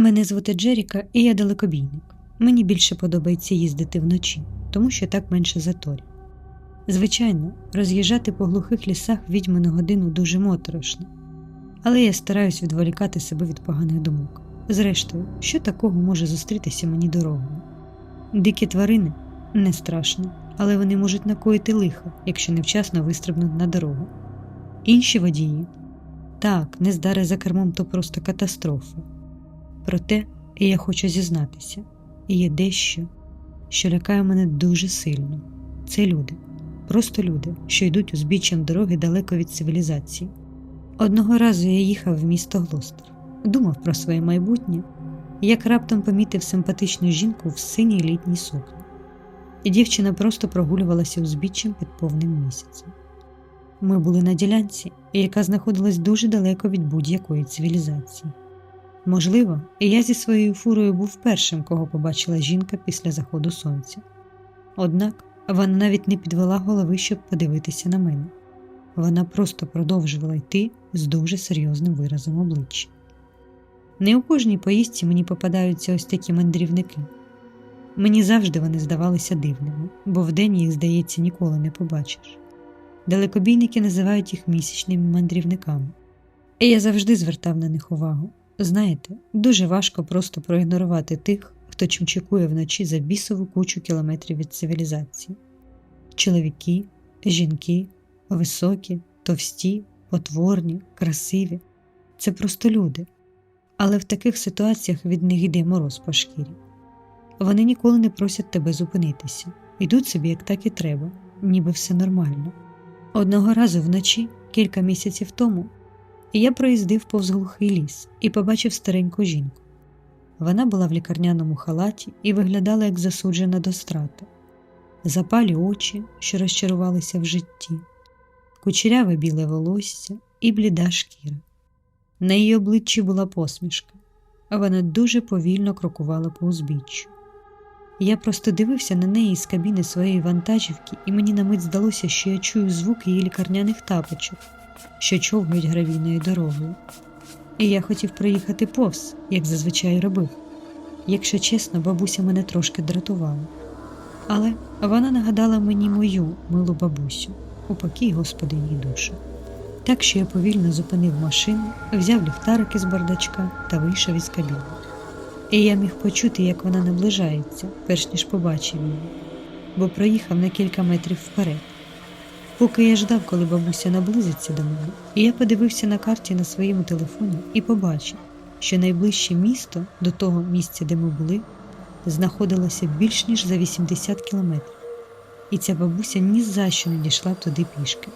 Мене звати Джеріка, і я далекобійник. Мені більше подобається їздити вночі, тому що так менше заторів. Звичайно, роз'їжджати по глухих лісах відьми на годину дуже моторошно, але я стараюсь відволікати себе від поганих думок. Зрештою, що такого може зустрітися мені дорогою? Дикі тварини не страшно, але вони можуть накоїти лихо, якщо невчасно вистрибнуть на дорогу. Інші водії так, нездари за кермом то просто катастрофа. Проте я хочу зізнатися, і є дещо, що лякає мене дуже сильно. Це люди, просто люди, що йдуть узбіччям дороги далеко від цивілізації. Одного разу я їхав в місто Глостер, думав про своє майбутнє, як раптом помітив симпатичну жінку в синій літній сукні. І дівчина просто прогулювалася узбіччям під повним місяцем. Ми були на ділянці, яка знаходилась дуже далеко від будь-якої цивілізації. Можливо, і я зі своєю фурою був першим, кого побачила жінка після заходу сонця. Однак вона навіть не підвела голови, щоб подивитися на мене. Вона просто продовжувала йти з дуже серйозним виразом обличчя. Не у кожній поїздці мені попадаються ось такі мандрівники. Мені завжди вони здавалися дивними, бо вдень їх, здається, ніколи не побачиш. Далекобійники називають їх місячними мандрівниками, і я завжди звертав на них увагу. Знаєте, дуже важко просто проігнорувати тих, хто чимчикує вночі за бісову кучу кілометрів від цивілізації. Чоловіки, жінки, високі, товсті, потворні, красиві це просто люди. Але в таких ситуаціях від них йде мороз по шкірі. Вони ніколи не просять тебе зупинитися, йдуть собі як так і треба, ніби все нормально. Одного разу вночі, кілька місяців тому, я проїздив повз глухий ліс і побачив стареньку жінку. Вона була в лікарняному халаті і виглядала як засуджена до страти, запалі очі, що розчарувалися в житті, кучеряве біле волосся і бліда шкіра. На її обличчі була посмішка, а вона дуже повільно крокувала по узбіччю. Я просто дивився на неї з кабіни своєї вантажівки, і мені на мить здалося, що я чую звук її лікарняних тапочок, що човгають гравійною дорогою. І я хотів проїхати повз, як зазвичай робив. Якщо чесно, бабуся мене трошки дратувала. Але вона нагадала мені мою милу бабусю, упокій Господи її душу. Так що я повільно зупинив машину, взяв ліхтарик із бардачка та вийшов із кабіни. І я міг почути, як вона наближається, перш ніж побачив її, бо проїхав на кілька метрів вперед. Поки я ждав, коли бабуся наблизиться до мене, я подивився на карті на своєму телефоні і побачив, що найближче місто до того місця, де ми були, знаходилося більш ніж за 80 кілометрів, і ця бабуся ні за що не дійшла туди пішки.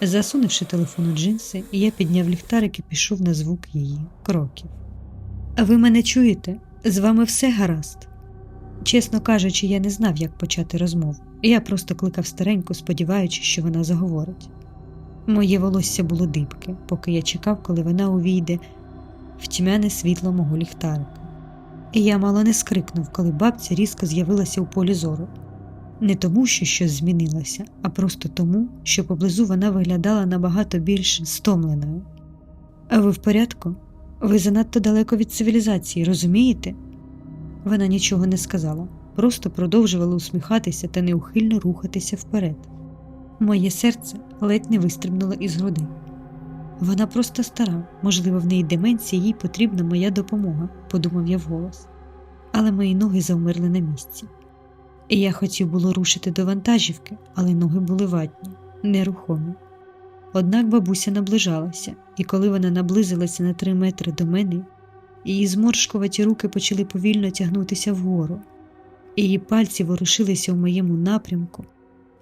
Засунувши телефон у джинси, я підняв ліхтарик і пішов на звук її кроків. А ви мене чуєте? З вами все гаразд. Чесно кажучи, я не знав, як почати розмову. Я просто кликав стареньку, сподіваючись, що вона заговорить. Моє волосся було дибке, поки я чекав, коли вона увійде в тьмяне світло мого ліхтарика. І я мало не скрикнув, коли бабця різко з'явилася у полі зору. Не тому, що щось змінилося, а просто тому, що поблизу вона виглядала набагато більш стомленою. А ви в порядку? Ви занадто далеко від цивілізації, розумієте? Вона нічого не сказала, просто продовжувала усміхатися та неухильно рухатися вперед. Моє серце ледь не вистрибнуло із груди. Вона просто стара, можливо, в неї деменція, їй потрібна моя допомога, подумав я вголос. Але мої ноги завмерли на місці. І я хотів було рушити до вантажівки, але ноги були ватні, нерухомі. Однак бабуся наближалася, і коли вона наблизилася на три метри до мене, її зморшкуваті руки почали повільно тягнутися вгору, її пальці ворушилися у моєму напрямку,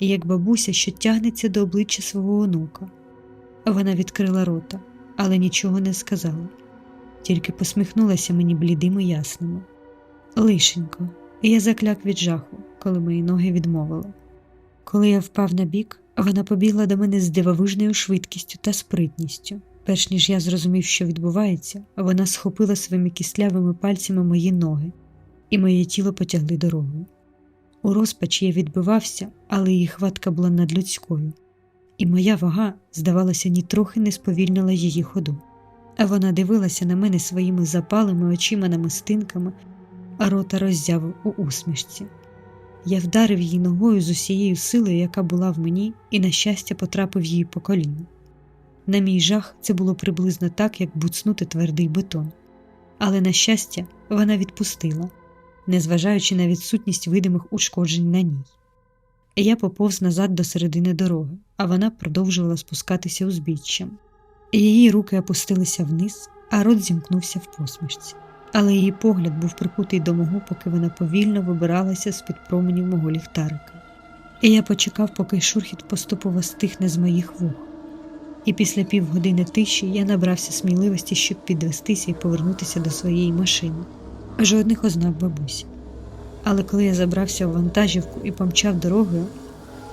як бабуся, що тягнеться до обличчя свого онука. Вона відкрила рота, але нічого не сказала, тільки посміхнулася мені блідими ясними. Лишенько, я закляк від жаху, коли мої ноги відмовили. Коли я впав на бік, вона побігла до мене з дивовижною швидкістю та спритністю. Перш ніж я зрозумів, що відбувається, вона схопила своїми кислявими пальцями мої ноги, і моє тіло потягли дорогою. У розпачі я відбивався, але її хватка була надлюдською, і моя вага, здавалося, нітрохи не сповільнила її ходу. А вона дивилася на мене своїми запалими очима намистинками, а рота роззявив у усмішці. Я вдарив її ногою з усією силою, яка була в мені, і, на щастя, потрапив її по коліну. На мій жах, це було приблизно так, як буцнути твердий бетон. Але, на щастя, вона відпустила, незважаючи на відсутність видимих ушкоджень на ній. Я поповз назад до середини дороги, а вона продовжувала спускатися узбіччям. Її руки опустилися вниз, а рот зімкнувся в посмішці. Але її погляд був прикутий до мого, поки вона повільно вибиралася з під променів мого ліхтарика. І я почекав, поки шурхіт поступово стихне з моїх вух. І після півгодини тиші я набрався сміливості, щоб підвестися і повернутися до своєї машини. Жодних ознак бабусі. Але коли я забрався в вантажівку і помчав дорогою,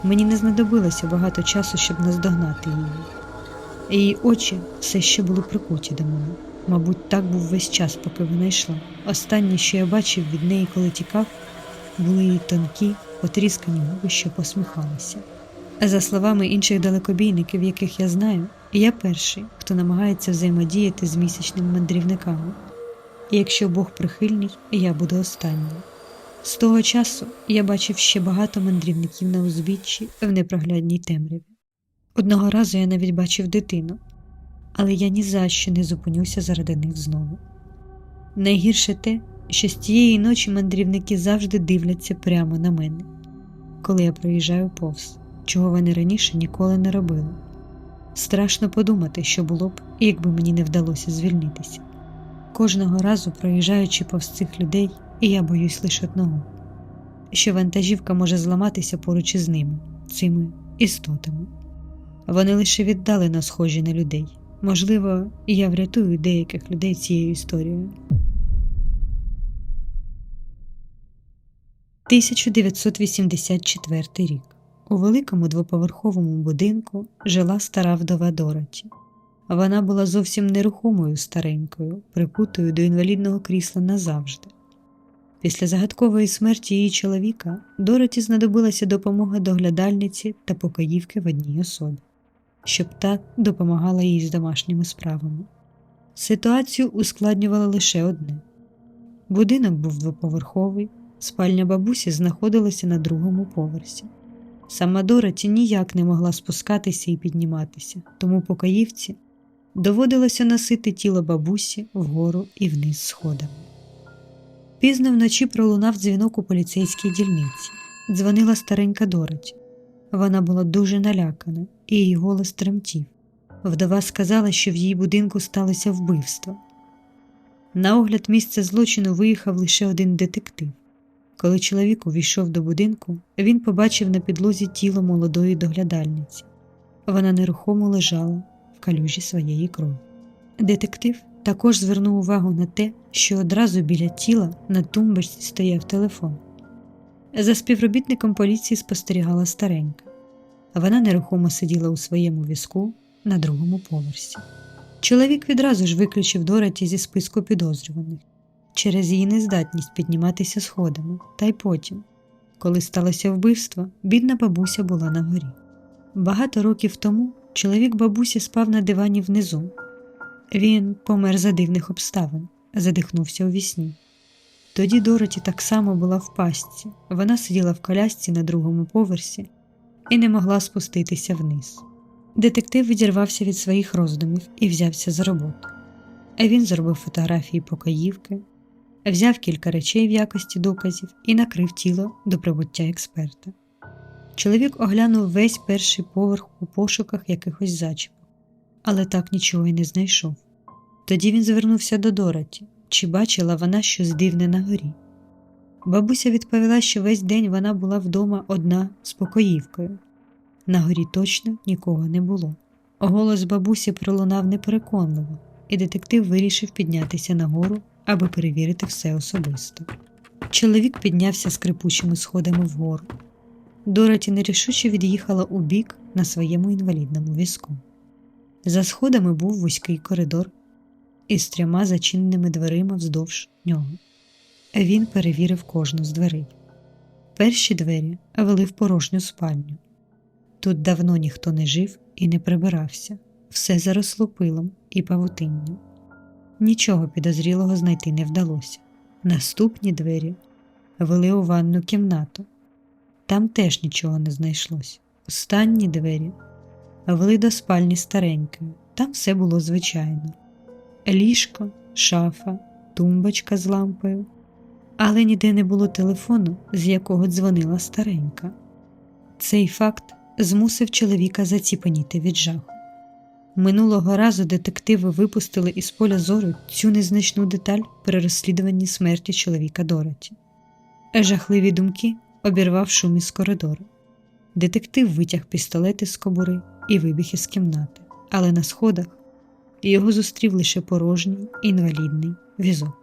мені не знадобилося багато часу, щоб наздогнати її. Її очі все ще були прикуті до мене. Мабуть, так був весь час, поки вона йшла. Останнє, що я бачив від неї, коли тікав, були її тонкі, потріскані губи, що посміхалися. А за словами інших далекобійників, яких я знаю, я перший, хто намагається взаємодіяти з місячними мандрівниками. Якщо Бог прихильний, я буду останнім. З того часу я бачив ще багато мандрівників на узбіччі в непроглядній темряві. Одного разу я навіть бачив дитину, але я ні за що не зупинюся заради них знову. Найгірше те, що з тієї ночі мандрівники завжди дивляться прямо на мене, коли я проїжджаю повз, чого вони раніше ніколи не робили. Страшно подумати, що було б, якби мені не вдалося звільнитися. Кожного разу, проїжджаючи повз цих людей, і я боюсь лише одного, що вантажівка може зламатися поруч із ними, цими істотами. Вони лише віддалено схожі на людей. Можливо, я врятую деяких людей цією історією. 1984 рік. У великому двоповерховому будинку жила стара вдова Дороті. Вона була зовсім нерухомою старенькою, прикутою до інвалідного крісла назавжди. Після загадкової смерті її чоловіка Дороті знадобилася допомога доглядальниці та покоївки в одній особі, щоб та допомагала їй з домашніми справами. Ситуацію ускладнювало лише одне будинок був двоповерховий, спальня бабусі знаходилася на другому поверсі. Сама Дороті ніяк не могла спускатися і підніматися, тому покоївці доводилося носити тіло бабусі вгору і вниз сходами. Пізно вночі пролунав дзвінок у поліцейській дільниці. Дзвонила старенька Дороті. Вона була дуже налякана, і її голос тремтів. Вдова сказала, що в її будинку сталося вбивство. На огляд місця злочину виїхав лише один детектив. Коли чоловік увійшов до будинку, він побачив на підлозі тіло молодої доглядальниці. Вона нерухомо лежала калюжі своєї крові. Детектив також звернув увагу на те, що одразу біля тіла на тумбочці стояв телефон. За співробітником поліції спостерігала старенька. Вона нерухомо сиділа у своєму візку на другому поверсі. Чоловік відразу ж виключив Дороті зі списку підозрюваних через її нездатність підніматися сходами, та й потім, коли сталося вбивство, бідна бабуся була на горі. Багато років тому чоловік бабусі спав на дивані внизу. Він помер за дивних обставин, задихнувся у вісні. Тоді Дороті так само була в пастці, вона сиділа в колясці на другому поверсі і не могла спуститися вниз. Детектив відірвався від своїх роздумів і взявся за роботу. Він зробив фотографії покоївки, взяв кілька речей в якості доказів і накрив тіло до прибуття експерта. Чоловік оглянув весь перший поверх у пошуках якихось зачіпок, але так нічого й не знайшов. Тоді він звернувся до Дороті, чи бачила вона щось дивне на горі. Бабуся відповіла, що весь день вона була вдома одна з покоївкою. На горі точно нікого не було. Голос бабусі пролунав непереконливо, і детектив вирішив піднятися нагору, аби перевірити все особисто. Чоловік піднявся скрипучими сходами вгору. Дороті нерішуче від'їхала у бік на своєму інвалідному візку. За сходами був вузький коридор із трьома зачиненими дверима вздовж нього. Він перевірив кожну з дверей. Перші двері вели в порожню спальню. Тут давно ніхто не жив і не прибирався, все заросло пилом і павутинням. нічого підозрілого знайти не вдалося. Наступні двері вели у ванну кімнату. Там теж нічого не знайшлось. Останні двері вели до спальні старенької. Там все було звичайно: ліжко, шафа, тумбочка з лампою. Але ніде не було телефону, з якого дзвонила старенька. Цей факт змусив чоловіка заціпеніти від жаху. Минулого разу детективи випустили із поля зору цю незначну деталь при розслідуванні смерті чоловіка Дороті. Жахливі думки обірвав шум із коридору. Детектив витяг пістолет із кобури і вибіг із кімнати, але на сходах його зустрів лише порожній інвалідний візок.